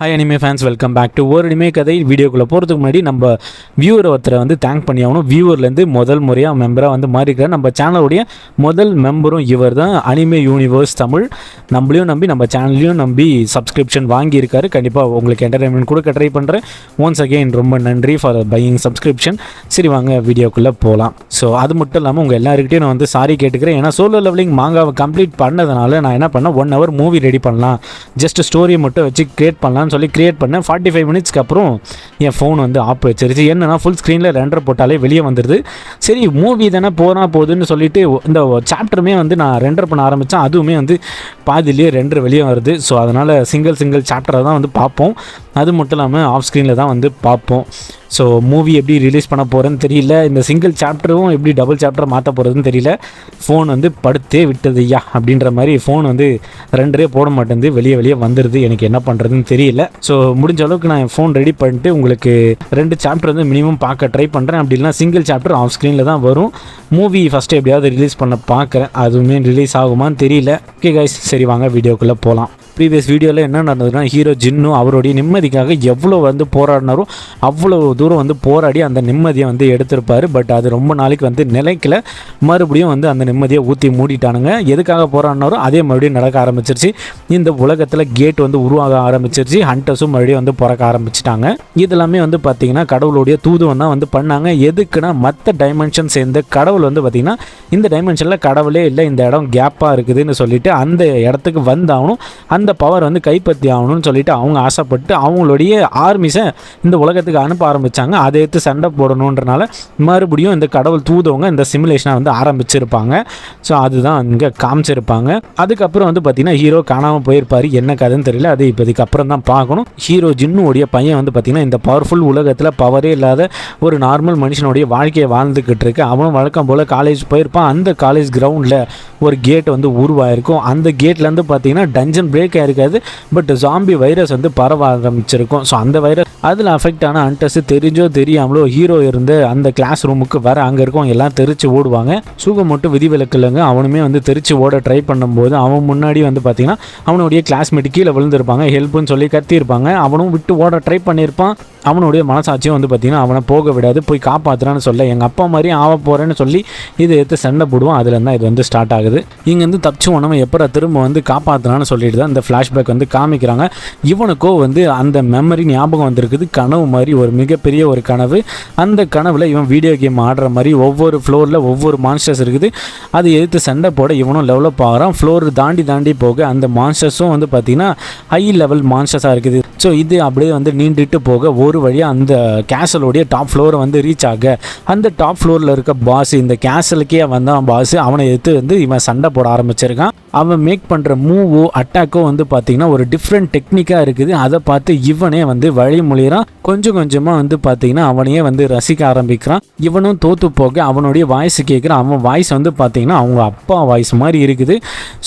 Hi anime fans welcome back to ஒரு anime கதை வீடியோக்குள்ளே போகிறதுக்கு முன்னாடி நம்ம வியூவர் ஒருத்தரை வந்து தேங்க் பண்ணி ஆகணும். வியூவர்லேருந்து முதல் முறையாக மெம்பராக வந்து மாறிக்கிறார் நம்ம சேனலுடைய முதல் மெம்பரும் இவர் தான் அனிமே யூனிவர்ஸ் தமிழ். நம்மளையும் நம்பி நம்ம சேனல்லையும் நம்பி சப்ஸ்கிரிப்ஷன் வாங்கியிருக்காரு. கண்டிப்பாக உங்களுக்கு என்டர்டைன்மெண்ட் கொடுக்க ட்ரை பண்ணுறேன் ஒன்ஸ் அகெயின் ரொம்ப நன்றி ஃபார் பையிங் சப்ஸ்கிரிப்ஷன் சரி வாங்க வீடியோக்குள்ளே போகலாம் ஸோ அது மட்டும் இல்லாமல் உங்கள் எல்லாருக்கிட்டையும் நான் வந்து சாரி கேட்டுக்கிறேன். ஏன்னா சோலோ லெவலிங் மாங்காவை கம்ப்ளீட் பண்ணதுனால நான் என்ன பண்ணேன்? ஒன் ஹவர் மூவி ரெடி பண்ணலாம். ஜஸ்ட் ஸ்டோரியை மட்டும் வச்சு கிரியேட் பண்ணலாம்னு சொல்லி க்ரியேட் பண்ணேன். ஃபார்ட்டி ஃபைவ் மினிட்ஸ்க்கு அப்புறம் என் ஃபோன் வந்து ஆப் வச்சிருச்சு என்னென்னா ஃபுல் ஸ்க்ரீனில் ரெண்டர் போட்டாலே வெளியே வந்துடுது சரி மூவி தானே போனா போகுதுன்னு சொல்லிட்டு இந்த சாப்டருமே வந்து நான் ரெண்டர் பண்ண ஆரம்பித்தேன் அதுவுமே வந்து பாதிலேயே ரெண்டர் வெளியே வருது. ஸோ அதனால் சிங்கிள் சிங்கிள் சாப்டரை தான் வந்து பார்ப்போம். அது மட்டும் இல்லாமல் ஆஃப் ஸ்க்ரீனில் தான் வந்து பார்ப்போம். ஸோ மூவி எப்படி ரிலீஸ் பண்ண போகிறேன்னு தெரியல. இந்த சிங்கிள் சாப்டரும் எப்படி டபுள் சாப்டர் மாற்ற போகிறதுன்னு தெரியல. ஃபோன் வந்து படுத்தே விட்டது ஐயா அப்படின்ற மாதிரி ஃபோன் வந்து ரெண்டரே போட மாட்டேங்குது. வெளியே வெளியே வந்துடுது எனக்கு என்ன பண்ணுறதுன்னு தெரியல. ஸோ முடிஞ்ச அளவுக்கு நான் என் ஃபோன் ரெடி பண்ணிட்டு உங்களுக்கு ரெண்டு சாப்டர் வந்து மினிமம் பார்க்க ட்ரை பண்ணுறேன் அப்படி இல்லைனா சிங்கிள் சாப்டர் ஆஃப் ஸ்க்ரீனில் தான் வரும். மூவி ஃபஸ்ட்டு எப்படியாவது ரிலீஸ் பண்ண பார்க்குறேன். அதுவுமே ரிலீஸ் ஆகுமான்னு தெரியல. ஓகே கைஸ் சரி வாங்க வீடியோக்குள்ளே போகலாம் ப்ரீவியஸ் வீடியோவில் என்ன நடந்ததுன்னா ஹீரோ ஜின்னும் அவருடைய நிம்மதிக்காக எவ்வளோ வந்து போராடினாரோ அவ்வளோ தூரம் வந்து போராடி அந்த நிம்மதியை வந்து எடுத்திருப்பார். பட் அது ரொம்ப நாளைக்கு வந்து நிலைக்கல. மறுபடியும் வந்து அந்த நிம்மதியை ஊற்றி மூடிட்டானுங்க. எதுக்காக போராடினாரோ அதே மறுபடியும் நடக்க ஆரம்பிச்சிருச்சு. இந்த உலகத்தில் கேட் வந்து உருவாக ஆரம்பிச்சிருச்சு. ஹண்டர்ஸும் மறுபடியும் வந்து பிறக்க ஆரம்பிச்சிட்டாங்க. இதெல்லாமே வந்து பார்த்திங்கன்னா கடவுளுடைய தூதுவம் தான் வந்து பண்ணாங்க. எதுக்குன்னா மற்ற டைமென்ஷன் சேர்ந்த கடவுள் வந்து பார்த்திங்கன்னா இந்த டைமென்ஷனில் கடவுளே இல்லை இந்த இடம் கேப்பாக இருக்குதுன்னு சொல்லிட்டு அந்த இடத்துக்கு வந்தாகணும் அந்த பவர் வந்து கைப்பற்றி ஆகணும்னு சொல்லிட்டு அவங்க ஆசைப்பட்டு அவங்களுடைய ஆர்மிஸை இந்த உலகத்துக்கு அனுப்ப ஆரம்பித்தாங்க அதை எடுத்து சண்டை போடணுன்றனால மறுபடியும் இந்த கடவுள் தூதவங்க இந்த சிமுலேஷனை வந்து ஆரம்பிச்சிருப்பாங்க. ஸோ அதுதான் இங்கே காமிச்சிருப்பாங்க. அதுக்கப்புறம் வந்து பார்த்திங்கன்னா ஹீரோ காணாமல் போயிருப்பார். என்ன கதைன்னு தெரியல. அது இப்போதைக்கு அப்புறம் தான் பார்க்கணும். ஹீரோ ஜின்னுடைய பையன் வந்து பார்த்திங்கன்னா இந்த பவர்ஃபுல் உலகத்தில் பவரே இல்லாத ஒரு நார்மல் மனுஷனுடைய வாழ்க்கையை வாழ்ந்துக்கிட்டு இருக்கு. அவனும் வழக்கம் போல் காலேஜ் போயிருப்பான். அந்த காலேஜ் கிரவுண்டில் ஒரு கேட் வந்து உருவாயிருக்கும். அந்த கேட்லேருந்து பார்த்தீங்கன்னா டஞ்சன் பிரேக் இருக்காது. பட் ஜாம்பி வைரஸ் வந்து பரவ ஆரம்பிச்சிருக்கும். ஸோ அந்த வைரஸ் அதில் அஃபெக்ட் ஆன அண்டர்ஸ் தெரிஞ்சோ தெரியாமலோ ஹீரோ இருந்து அந்த கிளாஸ் ரூமுக்கு வர அங்கே இருக்கவங்க எல்லாம் தெரிச்சு ஓடுவாங்க. சுகம் மட்டும் விதிவிலக்கு இல்லைங்க அவனுமே வந்து தெரிச்சு ஓட ட்ரை பண்ணும்போது அவன் முன்னாடி வந்து பார்த்தீங்கன்னா அவனுடைய கிளாஸ்மேட் கீழே விழுந்திருப்பாங்க. ஹெல்ப்னு சொல்லி கத்தியிருப்பாங்க. அவனும் விட்டு ஓட ட்ரை பண்ணியிருப்பான். அவனுடைய மனசாட்சியும் வந்து பார்த்தீங்கன்னா அவனை போக விடாது போய் காப்பாற்றுறான்னு சொல்ல எங்கள் அப்பா மாதிரி ஆக போகிறேன்னு சொல்லி இதை எடுத்து சண்டை போடுவான் அதுலேருந்து இது வந்து ஸ்டார்ட் ஆகுது. இங்கேருந்து தப்பிச்சு நம்ம எப்போ திரும்ப வந்து காப்பாற்றுறான்னு சொல்லிட்டு தான் இந்த ஃப்ளாஷ்பேக் வந்து காமிக்கிறாங்க. இவனுக்கோ வந்து அந்த மெமரி ஞாபகம் வந்திருக்குது. கனவு மாதிரி ஒரு மிகப்பெரிய ஒரு கனவு. அந்த கனவில் இவன் வீடியோ கேம் ஆடுற மாதிரி ஒவ்வொரு ஃப்ளோரில் ஒவ்வொரு மான்ஸ்டர்ஸ் இருக்குது. அதை எதிர்த்து சண்டை போட இவனும் லெவலப் ஆகிறான். ஃப்ளோர் தாண்டி தாண்டி போக அந்த மான்ஸ்டர்ஸும் வந்து பார்த்திங்கன்னா ஹை லெவல் மான்ஸ்டர்ஸாக இருக்குது. ஸோ இது அப்படியே வந்து நீண்டுட்டு போக ஒரு வழியாக அந்த கேசலோடைய டாப் ஃப்ளோரை வந்து ரீச் ஆக அந்த டாப் ஃப்ளோரில் இருக்க பாஸ் இந்த கேசலுக்கே வந்தான் பாஸ் அவனை எடுத்து வந்து இவன் சண்டை போட ஆரம்பிச்சிருக்கான். அவன் மேக் பண்ணுற மூவோ அட்டாக்கோ வந்து பார்த்திங்கன்னா ஒரு டிஃப்ரெண்ட் டெக்னிக்காக இருக்குது. அதை பார்த்து இவனே வந்து வழிமொழிகிறான் கொஞ்சம் கொஞ்சமாக வந்து பார்த்திங்கன்னா அவனையே வந்து ரசிக்க ஆரம்பிக்கிறான். இவனும் தோற்று போக அவனுடைய வாய்ஸ் கேட்குறான் அவன் வாய்ஸ் வந்து பார்த்திங்கன்னா அவங்க அப்பா வாய்ஸ் மாதிரி இருக்குது.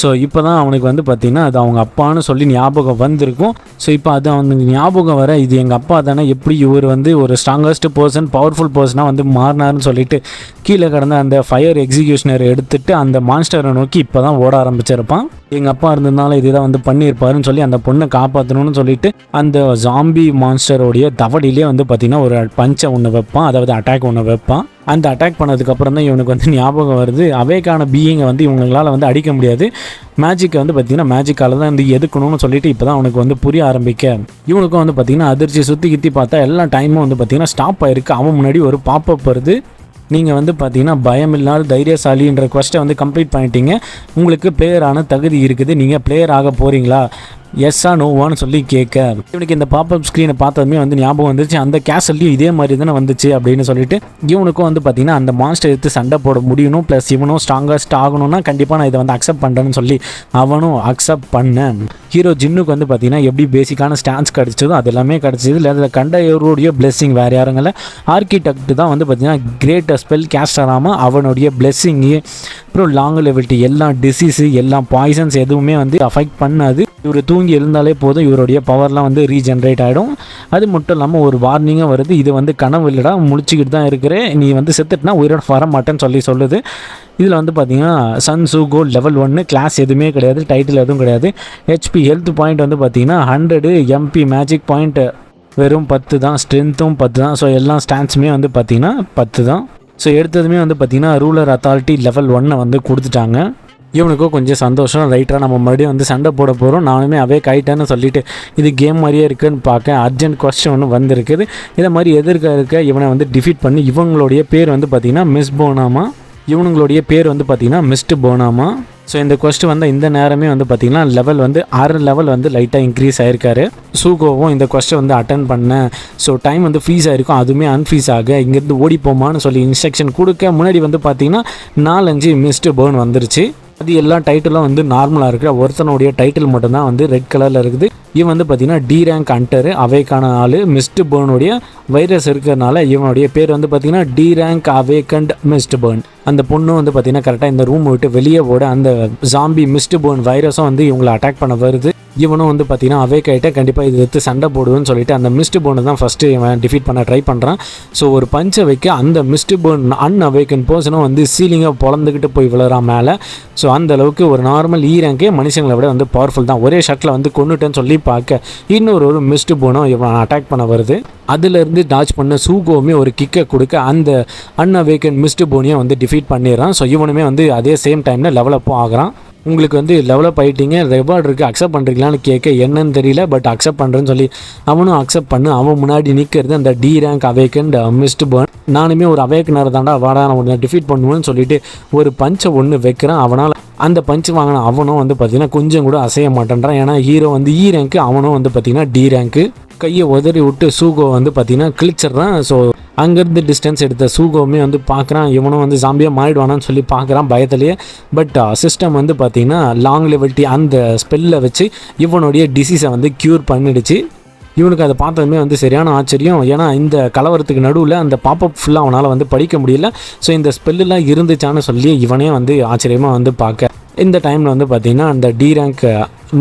ஸோ இப்போ தான் அவனுக்கு வந்து பார்த்திங்கன்னா அது அவங்க அப்பான்னு சொல்லி ஞாபகம் வந்திருக்கும். ஸோ இப்போ அது அவனுக்கு ஞாபகம் வர இது எங்கள் அப்பா தானே எப்படி இவர் வந்து ஒரு ஸ்ட்ராங்கஸ்ட் பர்சன் பவர்ஃபுல் பர்சனாக வந்து மாறினார்னு சொல்லிட்டு கீழே கிடந்த அந்த ஃபயர் எக்ஸிக்யூஷனர் எடுத்துட்டு அந்த மான்ஸ்டரை நோக்கி இப்போ தான் ஓட வச்சிருப்பான். எங்கள் அப்பா இருந்ததுனால இதுதான் வந்து பண்ணியிருப்பாருன்னு சொல்லி அந்த பொண்ணை காப்பாற்றணும்னு சொல்லிட்டு அந்த ஜாம்பி மான்ஸ்டரோடைய தவடியிலே வந்து பார்த்திங்கன்னா ஒரு பஞ்சை ஒன்று வைப்பான். அதாவது அட்டாக் ஒன்று வைப்பான். அந்த அட்டாக் பண்ணதுக்கப்புறம் தான் இவனுக்கு வந்து ஞாபகம் வருது. அவேக்கான பீயிங்கை வந்து இவங்களால் வந்து அடிக்க முடியாது. மேஜிக்கை வந்து பார்த்திங்கன்னா மேஜிக்கால தான் வந்து எதுக்கணும்னு சொல்லிட்டு இப்போ தான் அவனுக்கு வந்து புரிய ஆரம்பிக்க. இவனுக்கும் வந்து பார்த்திங்கன்னா அதிர்ச்சி சுற்றி கித்தி பார்த்தா எல்லா டைமும் வந்து பார்த்திங்கன்னா ஸ்டாப் ஆயிருக்கு. அவன் முன்னாடி ஒரு பாப்பப் வருது. நீங்கள் வந்து பார்த்தீங்கன்னா பயம் இல்லாத தைரியசாலின்ற கொஸ்ட்டை வந்து கம்ப்ளீட் பண்ணிட்டீங்க. உங்களுக்கு பிளேயரான தகுதி இருக்குது. நீங்கள் பிளேயர் ஆக போகிறீங்களா எஸ்ஸா நோவான்னு சொல்லி கேட்க. இவனுக்கு இந்த பாப்அப் ஸ்க்ரீனை பார்த்ததுமே வந்து ஞாபகம் வந்துச்சு அந்த கேசல்லையும் இதே மாதிரி தானே வந்துச்சு அப்படின்னு சொல்லிட்டு இவனுக்கும் வந்து பார்த்தீங்கன்னா அந்த மாஸ்டர் எடுத்து சண்டை போட முடியணும். ப்ளஸ் இவனும் ஸ்ட்ராங்கஸ்ட் ஆகணும்னா கண்டிப்பாக நான் இதை வந்து அக்செப்ட் பண்ணுறேன்னு சொல்லி அவனும் அக்செப்ட் பண்ணேன். ஹீரோ ஜின்னுக்கு வந்து பார்த்தீங்கன்னா எப்படி பேசிக்கான ஸ்டான்ஸ் கிடச்சதோ அது எல்லாமே கிடச்சிது. இல்லை அதில் கண்ட இவருடைய பிளெஸ்ஸிங் வேறு யாருங்கள ஆர்கிடெக்ட் தான் வந்து பார்த்திங்கன்னா கிரேட் ஸ்பெல் கேஸ்ட் ஆகாமல் அவனுடைய பிளெஸ்ஸிங்கு அப்புறம் லாங் லெவல்ட்டி எல்லா டிசீஸு எல்லா பாய்சன்ஸ் எதுவுமே வந்து அஃபெக்ட் பண்ணாது. இவர் தூங்கி எழுந்தாலே போதும் இவருடைய பவர்லாம் வந்து ரீஜென்ரேட் ஆகிடும் அது மட்டும் இல்லாமல் ஒரு வார்னிங்காக வருது. இது வந்து கனவு இல்லைடா முழிச்சிக்கிட்டு தான் இருக்கிறேன். நீ வந்து செத்துட்டுனா உயிரோட வர மாட்டேன்னு சொல்லி சொல்லுது. இதில் வந்து பார்த்தீங்கன்னா சன் சூகோ லெவல் ஒன்று கிளாஸ் எதுவுமே கிடையாது டைட்டில் எதுவும் கிடையாது. ஹெச்பி ஹெல்த் பாயிண்ட் வந்து பார்த்தீங்கன்னா ஹண்ட்ரடு எம்பி மேஜிக் பாயிண்ட் வெறும் பத்து தான். ஸ்ட்ரென்த்தும் பத்து தான். ஸோ எல்லா ஸ்டாண்ட்ஸுமே வந்து பார்த்தீங்கன்னா பத்து தான். ஸோ எடுத்ததுமே வந்து பார்த்தீங்கன்னா ரூலர் அத்தாரிட்டி லெவல் ஒன்னை வந்து கொடுத்துட்டாங்க. இவனுக்கும் கொஞ்சம் சந்தோஷம். ரைட்டாக நம்ம மறுபடியும் வந்து சண்டை போட போகிறோம் நானுமே அவே கைட்டேன்னு சொல்லிட்டு இது கேம் மாதிரியே இருக்குன்னு பார்க்க அர்ஜென்ட் கொஸ்டின் ஒன்று வந்திருக்குது. இதை மாதிரி எதிர்க்க இருக்க இவனை வந்து டிஃபீட் பண்ணி இவங்களுடைய பேர் வந்து பார்த்திங்கன்னா மிஸ் போனாமா இவனுங்களுடைய பேர் வந்து பார்த்திங்கன்னா மிஸ்டு போனாமா. ஸோ இந்த கொஸ்ட் வந்து இந்த நேரமே வந்து பார்த்திங்கன்னா லெவல் வந்து ஆறு லெவல் வந்து லைட்டாக இன்க்ரீஸ் ஆயிருக்காரு. சூகோவும் இந்த கொஸ்ட்டை வந்து அட்டன் பண்ணேன் ஸோ டைம் வந்து ஃப்ரீஸ் ஆகிருக்கும் அதுவுமே அன்ஃப்ரீஸ் ஆக இங்கேருந்து ஓடி போமான்னு சொல்லி இன்ஸ்ட்ரக்ஷன் கொடுக்க முன்னாடி வந்து பார்த்திங்கன்னா நாலஞ்சு மிஸ்டு பேர்ன் வந்துருச்சு. அது எல்லா டைட்டிலும் வந்து நார்மலாக இருக்கிற ஒருத்தனுடைய டைட்டில் மட்டும்தான் வந்து ரெட் கலரில் இருக்குது. இவன் வந்து பார்த்திங்கன்னா டி ரேங்க் அண்டரு அவேக்கான ஆள். மிஸ்டு பேர்னுடைய வைரஸ் இருக்கிறனால இவனுடைய பேர் வந்து பார்த்திங்கன்னா D rank awakened missed born அந்த பொண்ணும் வந்து பார்த்தீங்கன்னா கரெக்டாக இந்த ரூம் விட்டு வெளியே ஓட அந்த ஜாம்பி மிஸ்டு பேர்ன் வைரஸும் வந்து இவங்களை அட்டாக் பண்ண வருது. இவனும் வந்து பார்த்தீங்கன்னா அவேக் ஆகிட்ட கண்டிப்பாக இது எடுத்து சண்டை போடுவேன்னு சொல்லிட்டு அந்த மிஸ்டு போனை தான் ஃபஸ்ட்டு இவன் டிஃபீட் பண்ண ட்ரை பண்ணுறான் ஸோ ஒரு பஞ்சை வைக்க அந்த மிஸ்டு போன் அன் அவேக்கன் பர்சனும் வந்து சீலிங்கை பொழந்துக்கிட்டு போய் விழுறான் மேலே. ஸோ அந்த அளவுக்கு ஒரு நார்மல் ஈ ரேங்கே மனுஷங்களை விட வந்து பவர்ஃபுல் தான். ஒரே ஷட்டில் வந்து கொண்டுட்டேன்னு சொல்லி பார்க்க இன்னொரு ஒரு மிஸ்டு போனும் இவன் அட்டாக் பண்ண வருது. அதுலேருந்து டாச் பண்ண சூகோவுமே ஒரு கிக்கை கொடுக்க அந்த அன் அவேக்கன் மிஸ்டு போனியை வந்து டிஃபீட் பண்ணிடுறான். ஸோ இவனுமே வந்து அதே சேம் டைமில் லெவலப்பும் ஆகிறான். உங்களுக்கு வந்து லெவலப் ஆகிட்டீங்க ரெவார்டு இருக்குது அக்செப்ட் பண்ணுறீங்களான்னு கேட்க என்னன்னு தெரியல பட் அக்செப்ட் பண்ணுறேன்னு சொல்லி அவனும் அக்செப்ட் பண்ணு அவன் முன்னாடி நிற்கிறது அந்த D rank awakened missed born நானுமே ஒரு அவேக்கனர் தாண்டா வாடா நான் உன்னை டிஃபீட் பண்ணுவேன்னு சொல்லிட்டு ஒரு பஞ்சை ஒன்று வைக்கிறான் அவனால் அந்த பஞ்ச் வாங்கின அவனும் வந்து பார்த்திங்கன்னா கொஞ்சம் கூட அசைய மாட்டேன்றான். ஏன்னா ஹீரோ வந்து e இ ரேங்க்கு அவனும் வந்து பார்த்திங்கன்னா டி ரேங்க்கு கையை உதறி விட்டு சூகோ வந்து பார்த்தீங்கன்னா கிழிச்சிட்றான். ஸோ அங்கேருந்து டிஸ்டன்ஸ் எடுத்த சூகோவுமே வந்து பார்க்குறான். இவனும் வந்து ஜாம்பியாக மாறிடுவானான்னு சொல்லி பார்க்குறான் பயத்துலேயே. பட் சிஸ்டம் uh, வந்து பார்த்திங்கன்னா லாங் லெவல்ட்டி அந்த ஸ்பெல்லை வச்சு இவனுடைய டிசீஸை வந்து க்யூர் பண்ணிடுச்சு. இவனுக்கு அதை பார்த்ததுமே வந்து சரியான ஆச்சரியம். ஏன்னா இந்த கலவரத்துக்கு நடுவில் அந்த பாப்பப் ஃபுல்லாக அவனால் வந்து படிக்க முடியல. ஸோ இந்த ஸ்பெல்லாம் இருந்துச்சான்னு சொல்லி இவனே வந்து ஆச்சரியமாக வந்து பார்க்க. இந்த டைமில் வந்து பார்த்திங்கன்னா அந்த டி ரேங்க்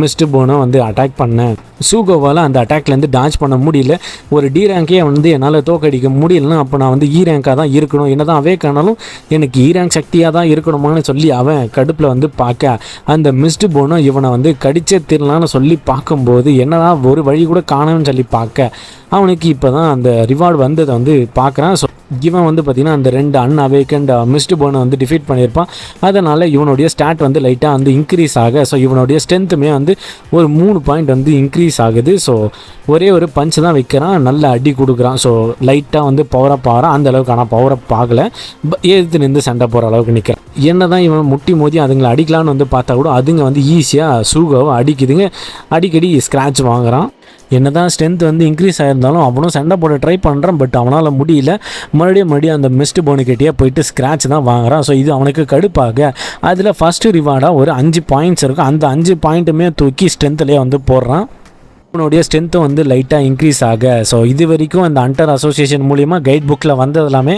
மிஸ்டு போனை வந்து அட்டாக் பண்ணேன். சூகோவால் அந்த அட்டாக்லேருந்து டான்ச் பண்ண முடியல. ஒரு டி ரேங்கே வந்து என்னால் தோக்கடிக்க முடியலன்னா அப்போ நான் வந்து e இ ரேங்காக தான் இருக்கணும். என்ன தான் அவே காணாலும் எனக்கு e இ ரேங்க் சக்தியாக தான் இருக்கணுமான்னு சொல்லி அவன் கடுப்பில் வந்து பார்க்க அந்த மிஸ்டு போனும் இவனை வந்து கடிச்சே திரலான்னு சொல்லி பார்க்கும்போது என்னடா ஒரு வழி கூட காணோம்னு சொல்லி பார்க்க அவனுக்கு இப்போ தான் அந்த ரிவார்டு வந்ததை வந்து பார்க்குறான் ஸோ இவன் வந்து பார்த்திங்கன்னா அந்த ரெண்டு அன் அவேக்கண்ட் மிஸ்டு போனை வந்து டிஃபீட் பண்ணியிருப்பான். அதனால் இவனுடைய ஸ்டாட் வந்து லைட்டாக வந்து இன்க்ரீஸ் ஆக ஸோ இவனுடைய ஸ்ட்ரென்த்துமே வந்து ஒரு மூணு பாயிண்ட் வந்து இன்க்ரீஸ் ஆகுது. ஸோ ஒரே ஒரு பஞ்ச் தான் வைக்கிறான் நல்ல அடி கொடுக்குறான். ஸோ லைட்டாக வந்து பவரப் ஆகிறான் அந்த அளவுக்கு ஆனால் பவரப் ஆகலை. எதிர்த்து நின்று சண்டை போகிற அளவுக்கு நிற்கிறான் என்ன தான் இவன் முட்டி மோதி அதுங்களை அடிக்கலான்னு வந்து பார்த்தா கூட அதுங்க வந்து ஈஸியாக சூகாவை அடிக்குதுங்க. அடிக்கடி ஸ்க்ராட்ச் என்ன தான் ஸ்ட்ரென்த் வந்து இன்க்ரீஸ் ஆகிருந்தாலும் அவனும் சண்டை போட ட்ரை பண்ணுறான் பட் அவனால் முடியல. மறுபடியும் மறுபடியும் அந்த மிஸ்டு போனுக்கிட்டே போயிட்டு ஸ்க்ராட்ச் தான் வாங்குறான். ஸோ இது அவனுக்கு கடுப்பாக. அதில் ஃபஸ்ட்டு ரிவார்டாக ஒரு அஞ்சு பாயிண்ட்ஸ் இருக்கும். அந்த அஞ்சு பாயிண்ட்டுமே தூக்கி ஸ்ட்ரென்த்துலேயே வந்து போடுறான். அவனுடைய ஸ்ட்ரென்த்தும் வந்து லைட்டாக இன்க்ரீஸ் ஆக ஸோ இது வரைக்கும் அந்த அண்டர் அசோசியேஷன் மூலிமா கைட் புக்கில் வந்தது எல்லாமே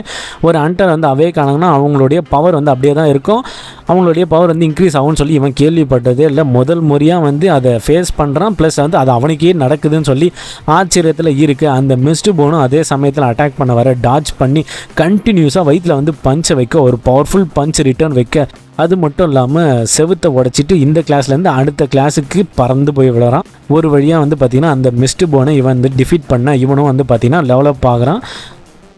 ஒரு அண்டர் வந்து அவே காணாங்கன்னா அவங்களுடைய பவர் வந்து அப்படியே தான் இருக்கும். அவங்களுடைய பவர் வந்து இன்க்ரீஸ் ஆகும்னு சொல்லி இவன் கேள்விப்பட்டதே இல்லை. முதல் முறையாக வந்து அதை ஃபேஸ் பண்ணுறான் ப்ளஸ் வந்து அது அவனுக்கே நடக்குதுன்னு சொல்லி ஆச்சரியத்தில் இருக்குது அந்த மிஸ்டு போனும் அதே சமயத்தில் அட்டாக் பண்ண வர டாச் பண்ணி கண்டினியூஸாக வயிற்றில் வந்து பஞ்சை வைக்க ஒரு பவர்ஃபுல் பஞ்ச் ரிட்டர்ன் வைக்க அது மட்டும் இல்லாமல் செவுத்தை உடச்சிட்டு இந்த கிளாஸ்லேருந்து அடுத்த கிளாஸுக்கு பறந்து போய் விடுறான் ஒரு வழியாக வந்து பார்த்திங்கன்னா அந்த மிஸ்டு போனை இவன் வந்து டிஃபீட் பண்ண இவனும் வந்து பார்த்திங்கன்னா டெவலப் ஆகுறான்.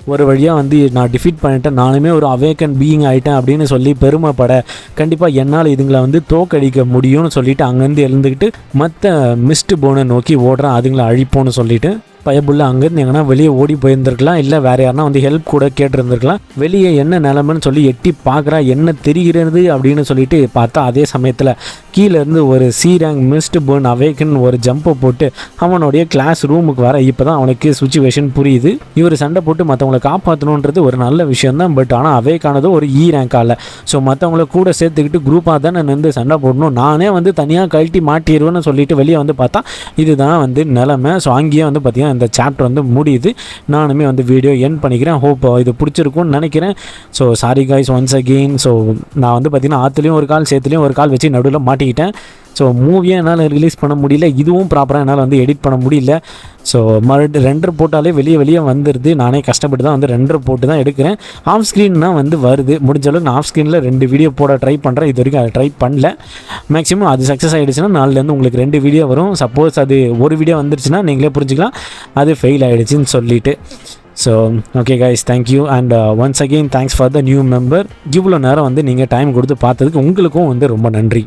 ஒரு வழியாக வந்து நான் டிஃபீட் பண்ணிட்டேன் நானுமே ஒரு அவேக்கன் பீயிங் ஆகிட்டேன் அப்படின்னு சொல்லி பெருமைப்பட கண்டிப்பாக என்னால் இதுங்களை வந்து தோக்கடிக்க முடியும்னு சொல்லிவிட்டு அங்கேருந்து எழுந்துக்கிட்டு மற்ற மிஸ்டு போனை நோக்கி ஓடுறான் அதுங்களை அழிப்போன்னு சொல்லிவிட்டு பயபுள்ள அங்கேருந்து எங்கன்னா வெளியே ஓடி போயிருந்திருக்கலாம் இல்லை வேறு யாருனா வந்து ஹெல்ப் கூட கேட்டிருந்திருக்கலாம். வெளியே என்ன நிலமைன்னு சொல்லி எட்டி பார்க்குறா என்ன தெரிகிறது அப்படின்னு சொல்லிட்டு பார்த்தா அதே சமயத்தில் கீழேருந்து ஒரு C rank missed born awaken ஒரு ஜம்பை போட்டு அவனுடைய கிளாஸ் ரூமுக்கு வர இப்போ தான் அவனுக்கு சுச்சுவேஷன் புரியுது. இவர் சண்டை போட்டு மற்றவங்களை காப்பாற்றணுன்றது ஒரு நல்ல விஷயம் தான் பட் ஆனால் அவேக்கானது ஒரு இ ரேங்க் ஆகல ஸோ மற்றவங்கள கூட சேர்த்துக்கிட்டு குரூப்பாக தான் நான் வந்து சண்டை போடணும். நானே வந்து தனியாக கழட்டி மாட்டிடுவேன்னு சொல்லிட்டு வெளியே வந்து பார்த்தா இதுதான் வந்து நிலமை. ஸோ அங்கேயே வந்து பார்த்திங்கன்னா இந்த சாப்டர் வந்து முடியுது. நானுமே வந்து வீடியோ என் பண்ணிக்கிறேன். ஹோப் uh, இது பிடிச்சிருக்கும்னு நினைக்கிறேன். So sorry guys once again so நான் வந்து பார்த்தீங்கன்னா ஆற்றுலேயும் ஒரு கால் சேத்துலேயும் ஒரு கால் வச்சு நடுவில் மாட்டிக்கிட்டேன். ஸோ மூவியும் என்னால் ரிலீஸ் பண்ண முடியல. இதுவும் ப்ராப்பராக என்னால் வந்து எடிட் பண்ண முடியல. ஸோ மறுபடியும் ரெண்டர் போட்டாலே வெளியே வெளியே வந்துடுது நானே கஷ்டப்பட்டு தான் வந்து ரெண்டர் போட்டு தான் எடுக்கிறேன். ஆஃப் ஸ்க்ரீன்னா வந்து வருது. முடிஞ்ச அளவுக்கு நான் ஆஃப் ஸ்க்ரீனில் ரெண்டு வீடியோ போட ட்ரை பண்ணுறேன் இது வரைக்கும் அதை ட்ரை பண்ணல. மேக்ஸிமம் அது சக்ஸஸ் ஆகிடுச்சுன்னா நாலுலேருந்து உங்களுக்கு ரெண்டு வீடியோ வரும். சப்போஸ் அது ஒரு வீடியோ வந்துருச்சுன்னா நீங்களே புரிஞ்சுக்கலாம். அது ஃபெயில் ஆகிடுச்சின்னு சொல்லிட்டு. So okay guys thank you and once again thanks for the new member இவ்வளோ நேரம் வந்து நீங்கள் டைம் கொடுத்து பார்த்ததுக்கு உங்களுக்கும் வந்து ரொம்ப நன்றி.